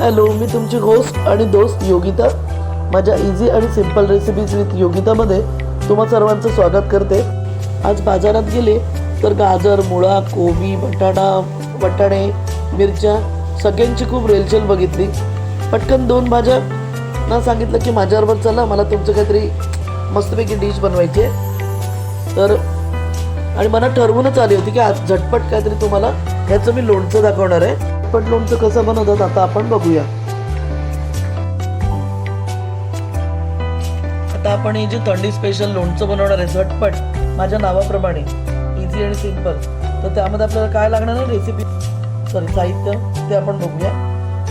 Hello मी तुमची host आणि दोस्त योगिता. माझ्या इझी आणि सिंपल रेसिपीज विथ योगितामध्ये तुम्हा सर्वांचं स्वागत करते. आज बाजारात गेले तर गाजर मुळा कोबी बटाटा वटाणे मिरच्या सगळ्यांची खूप रेलचेल बघितली. पटकन दोन भाज्या. ना सांगितलं की माझ्याबरोबर चला मला तुमचं काहीतरी मस्तपैकी डिश बनवायची आहे. तर आणि मला ठरवूनच आली होती की आज झटपट काहीतरी तुम्हाला ह्याचं मी लोणचं दाखवणार आहे. झटपट लोणचं कसं बनवतात आता आपण बघूया. आता आपण हे जे थंडी स्पेशल लोणचं बनवणार आहे झटपट माझ्या नावाप्रमाणे इझी आणि सिंपल तर त्यामध्ये आपल्याला काय लागणार आहे रेसिपी सॉरी साहित्य ते आपण बघूया.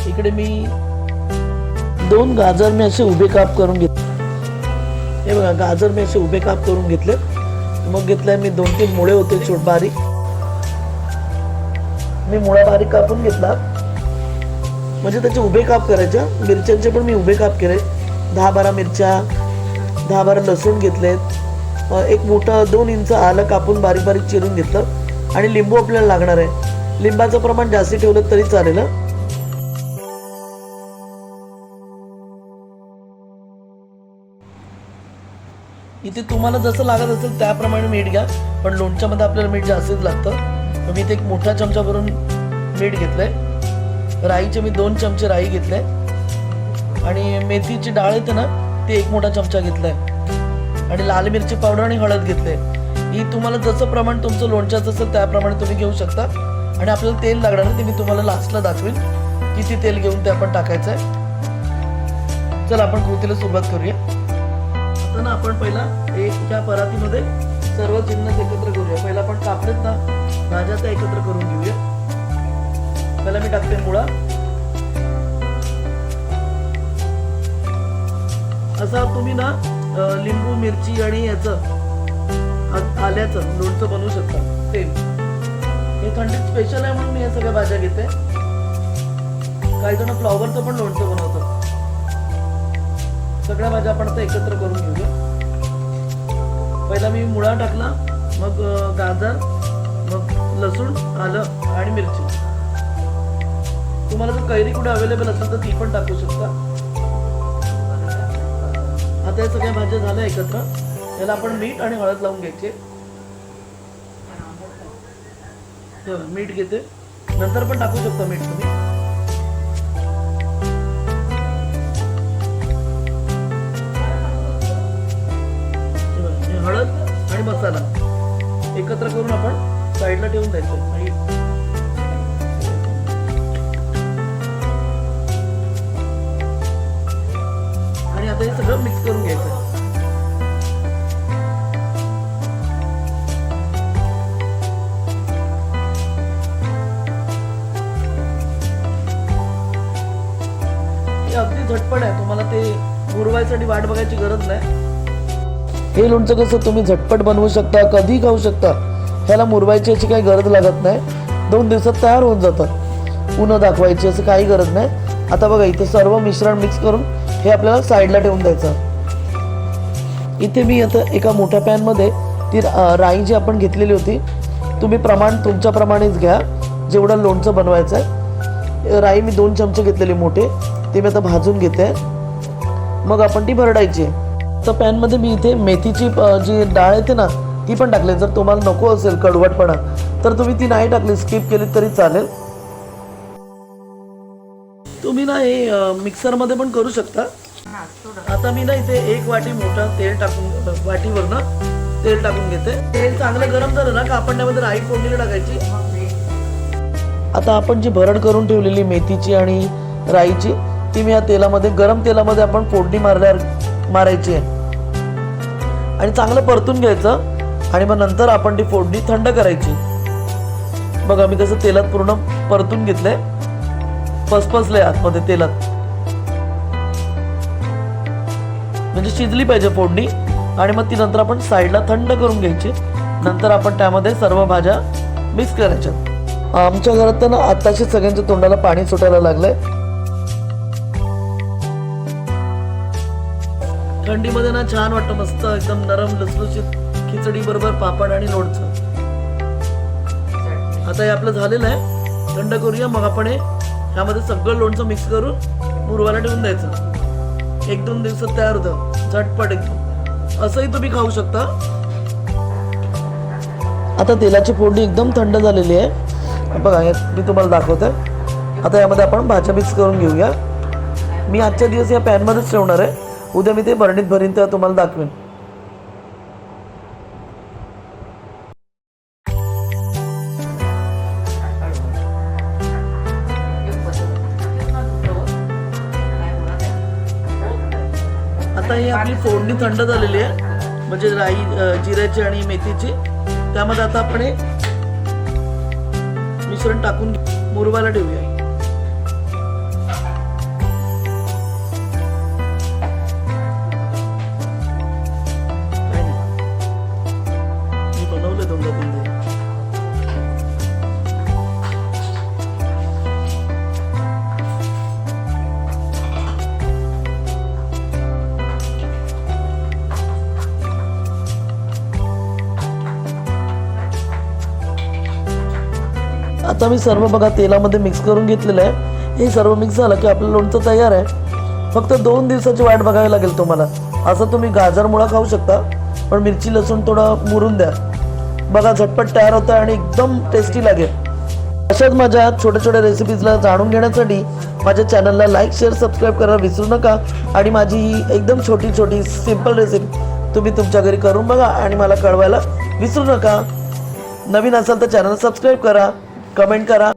इकडे मी दोन गाजर मी असे उभे काप करून घेतले हे बघा गाजर मी असे उभे काप करून घेतले मग घेतलाय मी दोन तीन मुळे होते छोट बारीक. मी मुळा बारीक कापून घेतला. म्हणजे त्याचे उभे काप करायचे. मिरच्यांचे पण मी उभे काप केले. दहा बारा मिरच्या दहा बारा लसूण घेतलेत. एक मोठं दोन इंच आलं कापून बारीक बारीक चिरून घेतलं. आणि लिंबू आपल्याला लागणार आहे. लिंबाचं प्रमाण जास्त ठेवलं तरी चालेल इथे तुम्हाला जसं लागत असेल त्याप्रमाणे मीठ घ्या. पण लोणच्यामध्ये आपल्याला मीठ जास्तीच लागतं. तर मी इथे एक मोठा चमचा भरून मीठ आहे राईचे मी दोन चमचे राई घेतले आणि मेथीची डाळ येते ना ती एक मोठा चमचा घेतलाय. आणि लाल मिरची पावडर आणि हळद घेतले ही तुम्हाला जसं प्रमाण तुमचं लोणच्याचं असेल त्याप्रमाणे तुम्ही घेऊ शकता. आणि आपल्याला तेल लागणार ते मी तुम्हाला लास्टला दाखवेल किती तेल घेऊन ते आपण टाकायचं आहे चल आपण कृतीला सुरुवात करूया. आता ना आपण पहिला एक त्या परातीमध्ये सर्व जिन्नस एकत्र करूया पहिला आपण कापलेत ना भाज्या त्या एकत्र करून घेऊया. पहिला मी टाकते मुळा. असा तुम्ही ना लिंबू मिरची आणि याचं आल्याचं लोणचं बनवू शकता. सेम हे थंडीत स्पेशल आहे म्हणून मी या सगळ्या भाज्या घेते. काही जण फ्लॉवरचं पण लोणचं बनवतात. सगळ्या भाज्या आपण आता एकत्र करून घेऊया. पहिला मी मुळा टाकला मग गाजर मग लसूण आलं आणि मिरची. तुम्हाला जर कैरी कुठे अवेलेबल असेल तर ती पण टाकू शकता. आता या सगळ्या भाज्या झाल्या एकत्र. त्याला आपण मीठ आणि हळद लावून घ्यायचे. मीठ घेते. नंतर पण टाकू शकता मीठ तुम्ही. हळद आणि मसाला एकत्र करून आपण साईडला ठेवून द्यायचं. आणि आता हे सगळं मिक्स करून घ्यायचं. अगदी झटपट आहे. तुम्हाला ते मुरवायसाठी वाट बघायची गरज नाही. हे लोणचं कसं तुम्ही झटपट बनवू शकता कधी खाऊ शकता ह्याला मुरवायची याची काही गरज लागत नाही. दोन दिवसात तयार होऊन जातं उन्हं दाखवायची असं काही गरज नाही. आता बघा इथे सर्व मिश्रण मिक्स करून हे आपल्याला साईडला ठेवून द्यायचं. इथे मी आता एका मोठ्या पॅनमध्ये ती राई जी आपण घेतलेली होती तुम्ही प्रमाण तुमच्याप्रमाणेच घ्या. जेवढं लोणचं बनवायचं आहे. राई मी दोन चमचे घेतलेले मोठे ते मी आता भाजून घेते. मग आपण ती भरडायची. तर पॅनमध्ये मी इथे मेथीची जी डाळ येते ना ती पण टाकली जर तुम्हाला नको असेल कडवटपणा तर तुम्ही ती नाही टाकली. स्किप केली तरी चालेल. तुम्ही ना हे मिक्सरमध्ये पण करू शकता. आता मी ना इथे एक वाटी मोठा तेल टाकून वाटीवर ना तेल टाकून घेते. तेल चांगलं गरम झालं ना का आपण त्यामध्ये राई फोडणीला टाकायची. आता आपण जी भरड करून ठेवलेली मेथीची आणि राईची ती मी या तेलामध्ये गरम तेलामध्ये आपण फोडणी मारल्यावर मारायची आहे. आणि चांगलं परतून घ्यायचं आणि मग नंतर आपण ती फोडणी थंड करायची. बघा मी कसं तेलात पूर्ण परतून घेतलंय. पसपसलंय आतमध्ये तेलात. म्हणजे शिजली पाहिजे फोडणी आणि मग ती नंतर आपण साईडला थंड करून घ्यायची. नंतर आपण त्यामध्ये सर्व भाज्या मिक्स करायच्या. आमच्या घरात तर ना आत्ताशी सगळ्यांच्या तोंडाला पाणी सुटायला लागलंय. थंडीमध्ये ना छान वाटतं मस्त एकदम नरम लसलुशीत खिचडी बरोबर पापड आणि लोणचं. आता हे आपलं झालेलं आहे. थंड करूया मग आपण हे ह्यामध्ये सगळं लोणचं मिक्स करून मुरवाला ठेवून द्यायचं. एक दोन दिवसात तयार होतं. झटपट एकदम. असंही तुम्ही खाऊ शकता. आता तेलाची फोडणी एकदम थंड झालेली आहे. बघा हे मी तुम्हाला दाखवते आता यामध्ये आपण भाज्या मिक्स करून घेऊया. मी आजच्या दिवस या पॅनमध्येच ठेवणार आहे. उद्या मी ते भरणीत भरीन तेव्हा तुम्हाला दाखवेन. आता ही आपली फोडणी थंड झालेली आहे. म्हणजे राई जिऱ्याची आणि मेथीची. त्यामध्ये आता आपण मिश्रण टाकून मुरवायला ठेवूया. आता मी सर्व बघा तेलामध्ये मिक्स करून घेतलेलं आहे. हे सर्व मिक्स झालं की आपलं लोणचं तयार आहे. फक्त दोन दिवसाची वाट बघावी लागेल तुम्हाला. असं तुम्ही गाजर मुळा खाऊ शकता पण मिरची लसूण थोडं मुरून द्या. बघा झटपट तयार होतं आणि एकदम टेस्टी लागेल. अशाच माझ्या छोट्या छोट्या रेसिपीजला जाणून घेण्यासाठी माझ्या चॅनलला लाईक शेअर सबस्क्राईब करायला विसरू नका. आणि माझी ही एकदम छोटी छोटी सिंपल रेसिपी तुम्ही तुमच्या घरी करून बघा आणि मला कळवायला विसरू नका. नवीन असाल तर चॅनल सबस्क्राईब करा. कमेंट करा.